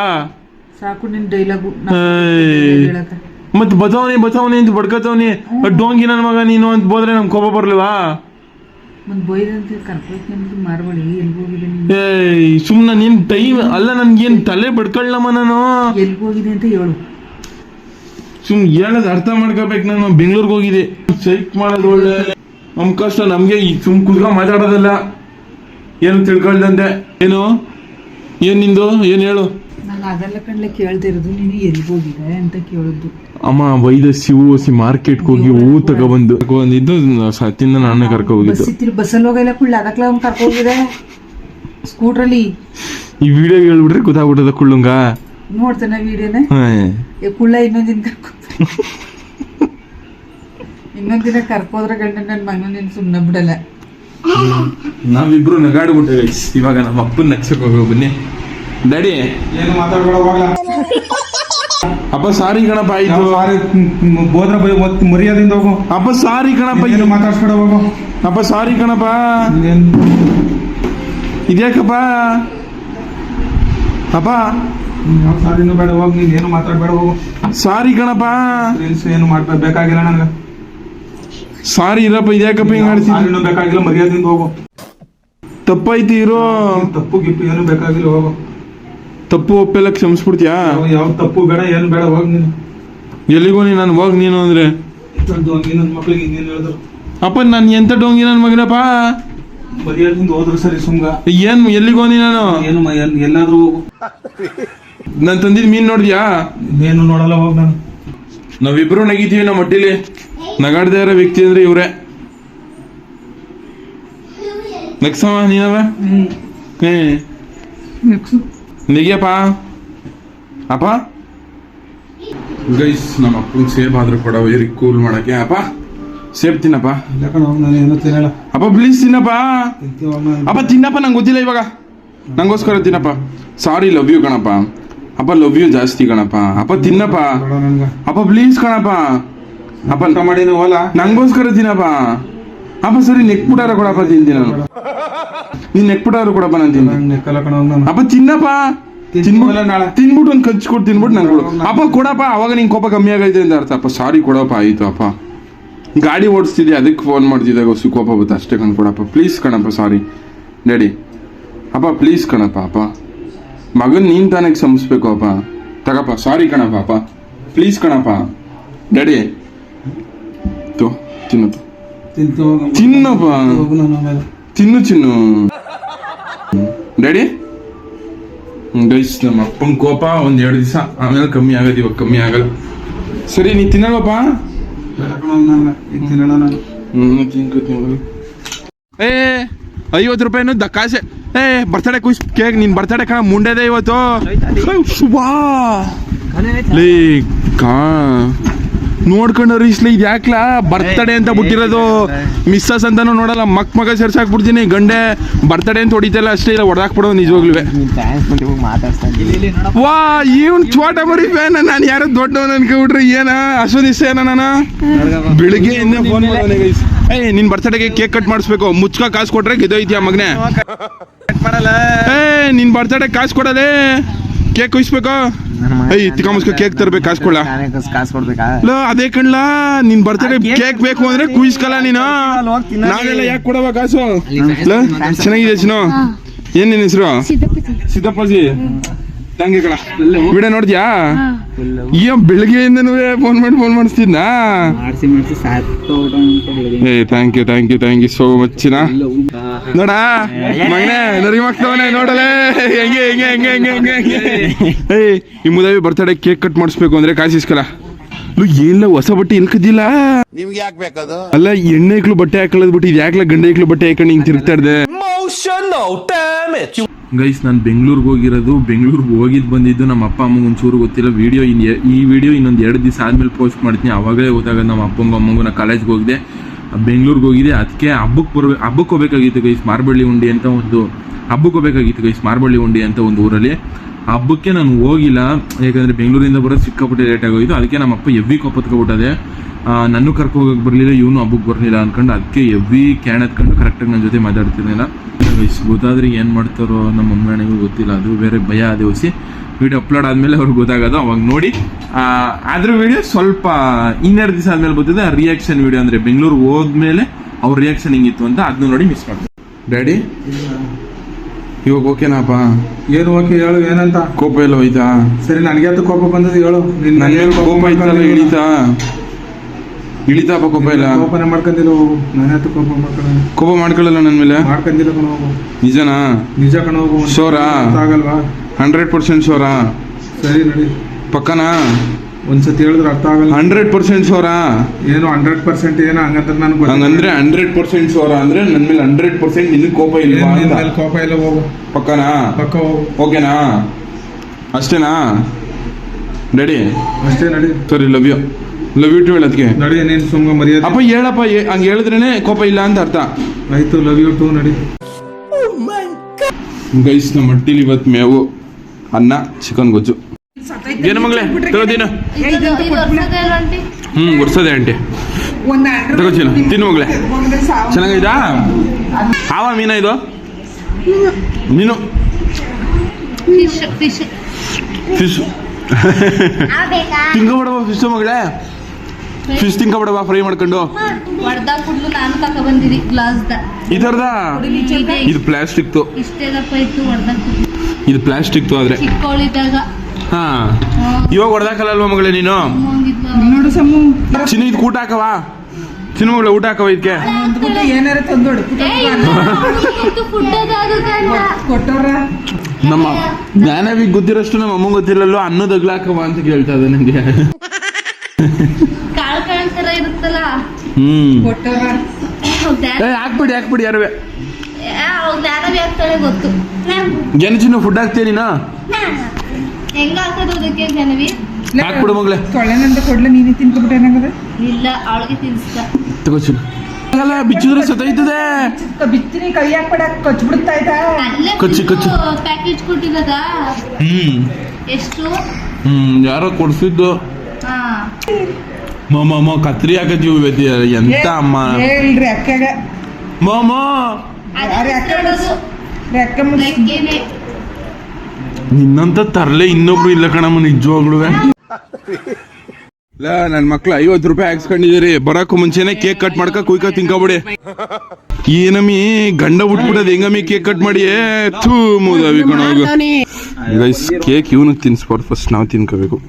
ಸಾಕು ನಿನ್ ಡೈಲಾಗು ಮತ್ತೆ ಮತ್ ಬಚಾವನೆ ಬಚಾವನೆ ಅಂತ ಬಡ್ಕತವನಿ ಡೋಂಗಿ ನನ್ನ ಮಗ ನೀನು ಅಂತ ಬೋದ್ರೆ ನಮ್ಗೆ ಕೋಪ ಬರ್ಲಿವಾ ಸುಮ್ಮನೆ ನೀನು? ಏಯ್ ಸುಮ್ನ ನೀನ್ ಟೈಮ್ ಅಲ್ಲ ನನ್ಗೇನ್ ತಲೆ ಬಡ್ಕೊಳ್ಳಮ್ಮ ನಾನು? ಅಂತ ಹೇಳು. ಸುಮ್ ಹೇಳದ್ ಅರ್ಥ ಮಾಡ್ಕೋಬೇಕು ನಾನು. ಬೆಂಗಳೂರಿಗೆ ಹೋಗಿದೆ ಸೈಕ್ ಮಾಡೋದು ಒಳ್ಳೆ. ನಮ್ ಕಷ್ಟ ನಮ್ಗೆ ಈ ಸುಮ್ ಕುತ್ಕೊಂಡ್ ಮಾತಾಡೋದಲ್ಲ. ಏನು ತಿಳ್ಕೊಳ್ದಂತೆ? ಏನು? ಏನ್ ನಿಂದು? ಏನ್ ಹೇಳು? ನಾನು ಅದೆಲ್ಲ ಕಣ್ಲೆ ಕೇಳ್ತಿರೋದು ನೀನು ಹೋಗಿದೆ ಅಂತ ಕೇಳಿದ್ದು ಅಮ್ಮ ವೈದ ಶಿವಸಿ ಮಾರ್ಕೆಟ್ಗೆ ಹೋಗಿ ಹೂ ತಗೊಬಂದು. ಬಂದಿದ್ದು ಸತ್ತಿಂದ ನಾನೇ ಕರ್ಕೊ ಬಸ್ ಹೋಗಿದ್ದು ಇತ್ತಿರಿ ಬಸ್ಸಲ್ಲಿ ಹೋಗಿಲ್ಲ ಕುಳ್ಳ ಅದಕ್ಕೆ ಅವ್ನು ಕರ್ಕೋಗಿದೆ ಸ್ಕೂಟ್ರಲ್ಲಿ. ಈ ವಿಡಿಯೋ ಹೇಳ್ಬಿಡ್ರಿ ಗೊತ್ತಾಗ್ಬಿಟ್ಟದ ಕುಳ್ಳುಂಗ? ನೋಡ್ತಾನೆ ವಿಡಿಯೋನೇ. ಹಾ. ಏ ಕುಳ್ಳ ಇನ್ನೊಂದಿನ ಕರ್ಕೊ ಇನ್ನೊಂದ್ ದಿನ ಕರ್ಕೋದ್ರ ಗಂಡ ನನ್ನ ಮಗನ ನೀನು ಸುಮ್ಮನೆ ಬಿಡಲ್ಲ. ನಾವಿಬ್ರು ನಗಾಡ್ಬಿಟ್ಟೆ. ಇವಾಗ ನಮ್ಮ ಅಪ್ಪನ ನಗ್ಸಕ್ ಹೋಗೋ ಬನ್ನಿ. ಡ್ಯಾಡಿ. ಏನು ಮಾತಾಡ್ಬೇಡ ಅಪ್ಪ ಸಾರಿ ಕಣಪ್ಪ ಆಯ್ತು. ಸಾರಿ? ಬೋದ್ರ ಬೈ ಮರ್ಯಾದಿಂದ ಹೋಗು. ಅಪ್ಪ ಸಾರಿ ಕಣಪ್ಪ ಏನು ಇದು- ಮಾತಾಡ್ಸ್ಬೇಡ ಹೋಗು ಅಪ್ಪ ಸಾರಿ ಕಣಪ್ಪ. ಏನು ಇದ್ಯಾಕಪ್ಪ? ಅಪ್ಪ ಯಾವ ಸಾರಿನೂ ಬೇಡ ಹೋಗಿ ನೀನು ಏನು ಮಾತಾಡಬೇಡ ಹೋಗು. ಸಾರಿ ಕಣಪ್ಪ. ರೀಲ್ಸ್ ಏನು ಮಾಡ್ಬೇಕು ಬೇಕಾಗಿಲ್ಲ ನನಗೆ. ಸಾರಿ ಇರಪ್ಪ ಇದ್ಯಾಕಪ್ಪ ಹಿಂಗ್ ಆಡ್ತೀನಿ ಸಾರಿನೂ ಬೇಕಾಗಿಲ್ಲ ಮರ್ಯಾದಿಂದ ಹೋಗು. ತಪ್ಪೈತಿ ಇರೋ ತಪ್ಪು ಗಿಪ್ಪು ಏನು ಬೇಕಾಗಿಲ್ಲ ಹೋಗು. ತಪ್ಪು ಒಪ್ಪೆಲ್ಲ ಕ್ಷಮಿಸ್ಬಿಡ್ತೀಯಾ? ಯಾವ ಯಾವ ತಪ್ಪು ಬೇಡ ಏನು ಬೇಡ ಹೋಗಿ ನೀನು. ಎಲ್ಲಿಗೂ ನೀನು ನಾನು ಹೋಗ್ ನೀನು ಅಂದ್ರೆ? ನನ್ನ ಮಕ್ಳಿಗೆ ಇನ್ನೇನು ಹೇಳಿದ್ರು? ಅಪ್ಪ ನಾನು ಎಂತ ಡೋಂಗಿ ನನ್ನ ಮಗನಪ್ಪ? ಮರ್ಯಾದಿಂದ ಹೋದ್ರು ಸರಿ ಸುಮ್ಗ. ಏನ್ ಎಲ್ಲಿಗೆ ಹೋಗಿ ನಾನು? ಏನು ಮ- ಎಲ್- ಎಲ್ಲಾದ್ರೂ ಹೋಗು. (laughs) ನಾನು ತಂದಿದ್ ಮೀನ್ ನೋಡಿದ್ಯಾ? ನೀನು ನೋಡಲ್ಲ ಹೋಗ ನಾನು. ನಾವಿಬ್ರು ನಗಿತೀವಿ ನಮ್ಮ ಹೊಟ್ಟಿಲಿ. ನಗಾಡ್ದೇ ಇರೋ ವ್ಯಕ್ತಿ ಅಂದ್ರೆ ಇವ್ರೆ. ನಗ್ಸವ ನೀನವ? ಏ. ನಿಗ್ಯಪ್ಪ? ಅಪ್ಪ? ಗೈಸ್ ನಮ್ಮ ಅಪ್ಪನ ಸೇಬ್ ಆದ್ರೂ ಕೊಡ ವೈರಿ ಕೂಲ್ ಮಾಡಕ್ಕೆ. ಅಪ್ಪ ಸೇಬ್ ತಿನ್ನಪ್ಪ. ಇಲ್ಲ ಕಣ ನಾನು ಏನೂ ತಿನ್ನಲ್ಲ. ಅಪ್ಪ ಪ್ಲೀಸ್ ತಿನ್ನಪ್ಪ. ತಿಂತೀವಮ್ಮ. ಅಪ್ಪ ತಿನ್ನಪ್ಪ ನಂಗೆ ಗೊತ್ತಿಲ್ಲ ಇವಾಗ. ನಂಗೋಸ್ಕರ ತಿನ್ನಪ್ಪ. ಸಾರಿ ಲವ್ ಯು ಕಣಪ್ಪ. ಅಪ್ಪ ಲವ್ ಯು ಜಾಸ್ತಿ ಕಣಪ್ಪ. ಅಪ್ಪ ತಿನ್ನಪ್ಪ. ಅಪ್ಪ ಪ್ಲೀಸ್ ಕಣಪ್ಪ. ಅಪ್ಪ ಮಾಡಿ ಹೋಲ? ನಂಗೋಸ್ಕರ ತಿನ್ನಪ್ಪ. ಅಪ್ಪ ಸರಿ ನೆಕ್ ಪುಟಾರ ಕೊಡಪ್ಪ ತಿಂತೀನಿ ನಾನು. ನೀನ್ ನೆಕ್ ಪುಟಾರ ಕೊಡಪ್ಪ ನಾನು ತಿಂತೀನಿ. ಅಪ್ಪ ತಿನ್ನಪ್ಪ. ನಾಳೆ? ತಿನ್ಬಿಟ್ಟು ಒಂದು ಕಚ್ಚಿ ಕೊಟ್ಟು ತಿನ್ಬಿಟ್ಟು ನಂಗೆ ಕೊಡು. ಅಪ್ಪ ಕೊಡಪ್ಪ ಅವಾಗ ನಿಂಗೆ ಕೋಪ ಕಮ್ಮಿ ಆಗೈತೆ ಅಂತ ಅರ್ಥ. ಅಪ್ಪ ಸಾರಿ ಕೊಡಪ್ಪ ಆಯ್ತು ಅಪ್ಪ. ಗಾಡಿ ಓಡಿಸ್ತಿದ್ದೆ ಅದಕ್ಕೆ ಫೋನ್ ಮಾಡ್ತಿದ್ದೆ ಹೊಸು ಕೋಪ ಬರುತ್ತೆ ಅಷ್ಟೇ ಕಣ್ ಕೊಡಪ್ಪ. ಪ್ಲೀಸ್ ಕಣಪ್ಪ ಸಾರಿ ಡ್ಯಾಡಿ ಅಪ್ಪ ಪ್ಲೀಸ್ ಕಣಪ್ಪ ಅಪ್ಪ. ಮಗನ್ ನೀನ್ ತಾನೇ ಸಂಸ್ಬೇಕು ಅಪ್ಪ. ತಗಪ್ಪ ಸಾರಿ ಕಣಪ್ಪ ಅಪ್ಪ. ಪ್ಲೀಸ್ ಕಣಪ್ಪ. ಡ್ಯಾಡಿ ತೋ ತಿನ್ನು ತಿನ್ನಪ್ಪ. ತಿನ್ನು ಚಿನ್ನು ಡ್ಯಾಡಿ ಗೈಸ್ ನಮ್ಮ ಅಪ್ಪನ ಕೋಪ ಒಂದ್ ಎರಡು ದಿವಸ. ಆಮೇಲೆ ಕಮ್ಮಿ ಆಗದು ಇವಾಗ ಕಮ್ಮಿ ಆಗಲ್ಲ. ಸರಿ ನೀ ತಿನ್ನಲ್ವಪ್ಪ ತಿನ್ಕೋತೀನಿ ಏ ಐವತ್ತು ರೂಪಾಯಿನು ದ ಕಾಸೆ. ಏ ಬರ್ತಡೆ ಕುಯ್ಸ್ ಕೇಕ್ ನಿನ್ ಬರ್ತಡೆ ಕಣ ಮುಂಡೆದೆ ಇವತ್ತು. ಶುಭಾ. ಲೇ ಕಾ. ನೋಡ್ಕೊಂಡು ಇಸ್ಲಿ ಇದು ಯಾಕ್ಲಾ? ಬರ್ತಡೇ ಅಂತ ಬಿಟ್ಟಿರೋದು. ಮಿಸ್ಸಸ್ ಅಂತಾನು ನೋಡಲ್ಲ ಮಕ್ ಮಗ ಸೇರ್ಸಾಕ್ಬಿಡ್ತೀನಿ ಗಂಡೆ. ಬರ್ತಡೇ ಅಂತ ಹೊಡಿತಲ್ಲ ಅಷ್ಟೇ ಇಲ್ಲ ಹೊಡೆದಾಕ್ಬಿಡೋದು ನಿಜವಾಗ್ಲೂ. ವಾ ಇವನ್ ಚೋಟ ಮರಿ ಫ್ಯಾನ್ ನಾನು ಯಾರೋ ದೊಡ್ಡವನ್ ಅನ್ಕೊಬಿಟ್ರೆ ಏನ? ಇಷ್ಟ ಏನ ನಾನು ಬೆಳಿಗ್ಗೆಯಿಂದ ಫೋನ್ ಮಾಡೋನೆ ಏಯ್ ನಿನ್ ಬರ್ತಡೇಗೆ ಕೇಕ್ ಕಟ್ ಮಾಡಿಸ್ಬೇಕು. ಮುಚ್ಕ ಕಾಸು ಕೊಟ್ರೆ ಗೆದೋಯ್ತೀಯ ಮಗನೇ? ಏ ನಿನ್ ಬರ್ತಡೇ ಕಾಸು ಕೊಡಲೇ ಕೇಕ್ ಕುಯ್ಸ್ಬೇಕು? ಏಯ್ ತಿಕ್ಕ ಮುಸ್ಕ ಕೇಕ್ ತರ್ಬೇಕು ಕಾಸು ಕೊಡ ಕಾಸು ಕೊಡ್ಬೇಕಾ? ಲೋ ಅದೇ ಕಣ್ಲಾ ನಿನ್ ಬರ್ತಡೆ ಕೇಕ್ ಬೇಕು ಅಂದ್ರೆ ಕುಯ್ಸ್ಕಲ್ಲ ನೀನು? ನಾವೆಲ್ಲ ಯಾಕೆ ಕೊಡವ ಕಾಸು? ಲೋ, ಚೆನ್ನಾಗಿದೆ ಚಿನ್ನು. ಏನ್ ನಿನ್ ಹೆಸರು? ಸಿದ್ದಪ್ಪಾಜಿ. ತಂಗಿ ಕಣ ವಿಡಿಯೋ ಬೆಳಗ್ಗೆಯಿಂದ ಅಯ್ಯೋ ಬೆಳಗ್ಗೆಯಿಂದನೂ ಫೋನ್ ಮಾಡಿ ಫೋನ್ ಮಾಡಿಸ್ತಿದ್ನಾ? ಏ thank you thank you thank you so much ನೋಡ? ಮಗನೇ ನರಿ ಮಕ್ತವನೆ ನೋಡಲೇ? ಹೆಂಗೆ ಹೆಂಗೆ ಹೆಂಗೆ ಹೆಂಗೆ ಹೆಂಗೆ? ಹೆಂಗೆ ಏಯ್ ಈ ಮುದಾವಿ ಬರ್ತಡೇ ಕೇಕ್ ಕಟ್ ಮಾಡಿಸ್ಬೇಕು ಅಂದ್ರೆ ಕಾಸಿಸ್ಕಲ್ಲ ಏನಿಲ್ಲ ಹೊಸ ಬಟ್ಟೆ ಇಲ್ಕದಿಲ್ಲ ನಿಮ್ಗೆ ಯಾಕೆ ಬೇಕದು? ಅಲ್ಲ ಎಣ್ಣೆಕ್ಳು ಬಟ್ಟೆ ಹಾಕೊಳ್ಳೋದ್ ಬಿಟ್ಟು ಇದು ಯಾಕ್ಲ ಗಂಡೆಕ್ಳು ಬಟ್ಟೆ ಹಾಕೊಂಡು ಹಿಂಗ್ ತಿರುಗ್ತಾ ಇರ್ದೆ? ಗೈಸ್ ನಾನು ಬೆಂಗಳೂರಿಗೆ ಹೋಗಿರೋದು ಬೆಂಗಳೂರಿಗೆ ಹೋಗಿದ್ದು ಬಂದಿದ್ದು ನಮ್ಮ ಅಪ್ಪ ಅಮ್ಮಂಗೆ ಒಂಚೂರು ಗೊತ್ತಿಲ್ಲ. ವಿಡಿಯೋ ಇನ್ ಈ ವಿಡಿಯೋ ಇನ್ನೊಂದು ಎರಡು ದಿವಸ ಆದ್ಮೇಲೆ ಪೋಸ್ಟ್ ಮಾಡ್ತೀನಿ. ಅವಾಗಲೇ ಗೊತ್ತಾಗೋದು ನಮ್ಮ ಅಪ್ಪಂಗೂ ಅಮ್ಮಂಗೂ ನಾ ಕಾಲೇಜ್ಗೆ ಹೋಗಿದೆ. ಬೆಂಗಳೂರಿಗೆ ಹೋಗಿದೆ ಅದಕ್ಕೆ ಹಬ್ಬಕ್ಕೆ ಬರ್ಬೇಕು ಹಬ್ಬಕ್ಕೆ ಹೋಗ್ಬೇಕಾಗಿತ್ತು ಗೈಸ್ ಮಾರ್ಬಳ್ಳಿ ಉಂಡಿ ಅಂತ ಒಂದು ಹಬ್ಬಕ್ಕೆ ಹೋಗಬೇಕಾಗಿತ್ತು ಗೈಸ್ ಮಾರ್ಬಳ್ಳಿ ಉಂಡಿ ಅಂತ ಒಂದು ಊರಲ್ಲಿ. ಹಬ್ಬಕ್ಕೆ ನಾನು ಹೋಗಿಲ್ಲ. ಯಾಕಂದರೆ ಬೆಂಗಳೂರಿಂದ ಬರೋದು ಸಿಕ್ಕಾಪಟ್ಟೆ ಲೇಟ್ ಆಗೋಯ್ತು. ಅದಕ್ಕೆ ನಮ್ಮ ಅಪ್ಪ ಎವ್ವಿ ಕೊಪ್ಪತ್ಕೊಬಿಟ್ಟದೆ ನನ್ನೂ ಕರ್ಕೊ ಹೋಗಕ್ಕೆ ಬರಲಿಲ್ಲ ಇವನು ಹಬ್ಬಕ್ಕೆ ಬರಲಿಲ್ಲ ಅನ್ಕೊಂಡು ಅದಕ್ಕೆ ಎವ್ವಿ ಕ್ಯಾನ್ ಎತ್ಕೊಂಡು ಕರೆಕ್ಟಾಗಿ ನನ್ನ ಜೊತೆ ಮಾತಾಡ್ತಿರ್ಲಿಲ್ಲ. ವಯಸ್ಸು ಗೊತ್ತಾದ್ರೆ ಏನು ಮಾಡ್ತಾರೋ ನಮ್ಮ ಮಮ್ಮಿ ಅಣ್ಣಗೂ ಗೊತ್ತಿಲ್ಲ. ಅದು ಬೇರೆ ಭಯ ಅದೇ ಹೊಸಿ. ವಿಡಿಯೋ ಅಪ್ಲೋಡ್ ಆದಮೇಲೆ ಅವ್ರಿಗೆ ಗೊತ್ತಾಗೋದು. ಅವಾಗ ನೋಡಿ. ಆದ್ರ ಅದ್ರ ವಿಡಿಯೋ ಸ್ವಲ್ಪ ಇನ್ನೆರಡು ದಿವಸ ಆದಮೇಲೆ ಗೊತ್ತಿದೆ ಆ ರಿಯಾಕ್ಷನ್ ವಿಡಿಯೋ ಅಂದರೆ ಬೆಂಗಳೂರು ಹೋದ್ಮೇಲೆ ಅವ್ರ ರಿಯಾಕ್ಷನ್ ಹಿಂಗಿತ್ತು ಅಂತ ಅದನ್ನ ನೋಡಿ ಮಿಸ್ ಮಾಡ್ತಾರೆ ಡ್ಯಾಡಿ ಇವಾಗ ಓಕೆನಾಪ ಏನು ಓಕೆ ಹೇಳು ಏನಂತ? ಕೋಪ ಎಲ್ಲ ಹೋಯ್ತಾ? ಸರಿ ನನಗೆ ಅದು ಕೋಪ ಬಂದದ್ದು ಹೇಳು. ನಿನ್ನ ಕೋಪ ಇತ್ತಲ್ಲ ಇಳಿತಾ? ಇಳಿತಾಪ ಕೋಪ ಇಲ್ಲ ಕೋಪನೆ ಮಾಡ್ಕೊಂಡಿಲ್ಲ ಹೋಗು. ಕೋಪ ಮಾಡ್ಕೊಳ್ಳ ಕೋಪ ಮಾಡ್ಕೊಳ್ಳಲ್ಲ ನನ್ನ ಮೇಲೆ? ಮಾಡ್ಕೊಂಡಿಲ್ಲ ಕಣ ಹೋಗು. ನಿಜನಾ? ನಿಜ ಕಣ ಹೋಗು. ಶೋರಾ? ಆಗಲ್ವಾ ಹಂಡ್ರೆಡ್ ಪರ್ಸೆಂಟ್ ಶೋರಾ? ಸರಿ ನಡಿ. ಪಕ್ಕನಾ? ಒಂದ್ಸತಿ ಹೇಳಿದ್ರೆ ಅರ್ಥ ಆಗಲ್ಲ. ಹಂಡ್ರೆಡ್ ಪರ್ಸೆಂಟ್ ಶೋರಾ? ಏನು ಹಂಡ್ರೆಡ್ ಪರ್ಸೆಂಟ್ ಏನೋ ಹಂಗಂದ್ರೆ ನನಗೆ ಹಂಗಂದ್ರೆ ಹಂಡ್ರೆಡ್ ಪರ್ಸೆಂಟ್ ಶೋರ ಅಂದ್ರೆ ನನ್ನ ಮೇಲೆ ಹಂಡ್ರೆಡ್ ಪರ್ಸೆಂಟ್ ನಿನ್ನ ಕೋಪ ಇಲ್ವಾ ನಿನ್ನ ಅಂತ ಮೇಲೆ ಕೋಪ ಇಲ್ಲ ಹೋಗು. ಪಕ್ಕನಾ? ಪಕ್ಕ ಹೋಗು. ಓಕೆನಾ? ಅಷ್ಟೇನಾ? ರೆಡಿ? ಅಷ್ಟೇ ನಡಿ. ಸರಿ love you love you too ಹೇಳೋದಕ್ಕೆ ನಡಿ ನೀನು ಸುಮ್ಮನೆ ಮರ್ಯಾದೆ. ಅಪ್ಪ ಹೇಳಪ್ಪ ಏ- ಹಂಗ್ ಹೇಳಿದ್ರೇನೆ ಕೋಪ ಇಲ್ಲ ಅಂತ ಅರ್ಥ. ಆಯ್ತು ಲವ್ ಯು ಟು ನಡಿ. ಗೈಸ್ ನಮ್ಮ ಮಟ್ಟಿಲಿ ಇವತ್ತು ಮೇವು ಅನ್ನ ಚಿಕನ್ ಗೊಜ್ಜು. ಏನು ಮಗಳೇ ತಗೋತೀನ ಇದು ವರ್ಷದ ಆಂಟಿ ಹ್ಮ್ ಗುರ್ಸದೆ ಆಂಟಿ. ತಗೋತೀನ ತಿನ್ನು ಮಗಳೇ ಚೆನ್ನಾಗಿದಾ ಹಾವ ಮೀನ ಇದು? ಮೀನು. ಫಿಶ್ ತಿನ್ಕೊಬಿಡವ ಫಿಶ್ ಮಗಳೇ ಫಿಶ್ ತಿನ್ಕೊಬಿಡವ ಫ್ರೈ ಮಾಡ್ಕೊಂಡು. ಈ ಥರದ? ಇದೆ ಪ್ಲಾಸ್ಟಿಕ್ ಇದು ಪ್ಲಾಸ್ಟಿಕ್ತು ಆದ್ರೆ. ಹಾ. ಇವಾಗ ಹೊಡೆದಾಕಲ್ಲಲ್ವ ಮಗಳೇ ನೀನು? ನೋಡು ಸಮು ಚಿನ್ನ ಇದು ಊಟ ಹಾಕವಾ? ಚಿನ್ನ ಮಗಳೇ ಊಟ ಹಾಕವ ಇದಕ್ಕೆ ಏನಾರ ತಂದೋಡು ಕೊಟ್ಟವ್ರ? ನಮ್ಮ ಜ್ಞಾನವಿಗೆ ಗೊತ್ತಿರೋಷ್ಟು ನಮ್ಮ ಅಮ್ಮ ಗೊತ್ತಿರಲ್ಲೋ ಅನ್ನ ಅಗ್ಲಾಕವ ಅಂತ ಕೇಳ್ತಾ ಇದೆ ನನಗೆ ಹ್ಮ್. ಹಾಕ್ಬಿಡಿ ಹಾಕ್ಬಿಡಿ ಯಾರವೇ. ಏನು ಚಿನ್ನ ಫುಡ್ ಹಾಕ್ತೀಯ ನೀನು? ಹೆಂಗ ಹಾಕೋದು ಅದಕ್ಕೆ ಹಾಕ್ಬಿಡು ಮಗಳೇ. ಕೊಡ್ಲೆ ನೀನೇ ತಿನ್ಕೊಬಿಟ್ಟು ಏನಾಗದ? ಇಲ್ಲ ಅವಳಿಗೆ ತಿನ್ಸ್ತ. ತಗೋ ಚಿನ್ನ ಅಲ್ಲ ಬಿಚ್ಚಿದ್ರೆ ಸತೈತದೆ ಬಿತ್ತಿನಿ ಕೈ ಹಾಕ್ಬೇಡ ಕೊಚ್ಬಿಡುತ್ತಾ ಆಯ್ತಾ ಅಲ್ಲೇ ಕಚ್ಚಿ, ಕಚ್ಚಿ. ಪ್ಯಾಕೇಜ್ ಕೊಟ್ಟಿರೋದಾ ಹ್ಮ್. ಎಷ್ಟು? ಹ್ಮ್ ಯಾರೋ ಕೊಡ್ಸಿದ್ದು. ಹಾ. ಮಾಮ ಕತ್ರಿ ಹಾಕತ್ತೀವಿ ಎಂತ ಅಮ್ಮ. ಹೇಳ್ರಿ ಅಕ್ಕಗ ಮಾಮ. ಹೇಳೋದು. ಅಕ್ಕ ನಿನ್ನಂತ ತರಲೆ ಇನ್ನೊಬ್ರು ಇಲ್ಲ ಕಣಮ್ಮ ನಿಜವಾಗ್ಲು ಇಲ್ಲ ನನ್ ಮಕ್ಳು ಐವತ್ತು ರೂಪಾಯಿ ಹಾಕ್ಸ್ಕೊಂಡಿದ್ದೀರಿ. ಬರಕ್ಕೂ ಮುಂಚೆನೆ ಕೇಕ್ ಕಟ್ ಮಾಡ್ಕ, ಕುಯ್ಕ ತಿನ್ಕೊಬಿಡಿ. ಏನಮ್ಮಿ, ಗಂಡ ಬಿಟ್ಬಿಡೋದು ಹೆಂಗಮ್ಮಿ ಕೇಕ್ ಕಟ್ ಮಾಡಿ? ಥೂ ಮೂದವಿ ಕೇಕ್ ಇವನಿಗೆ ತಿನ್ಸ್ಬಾರ್ದು ಫಸ್ಟ್ ನಾವು ತಿನ್ಕೋಬೇಕು.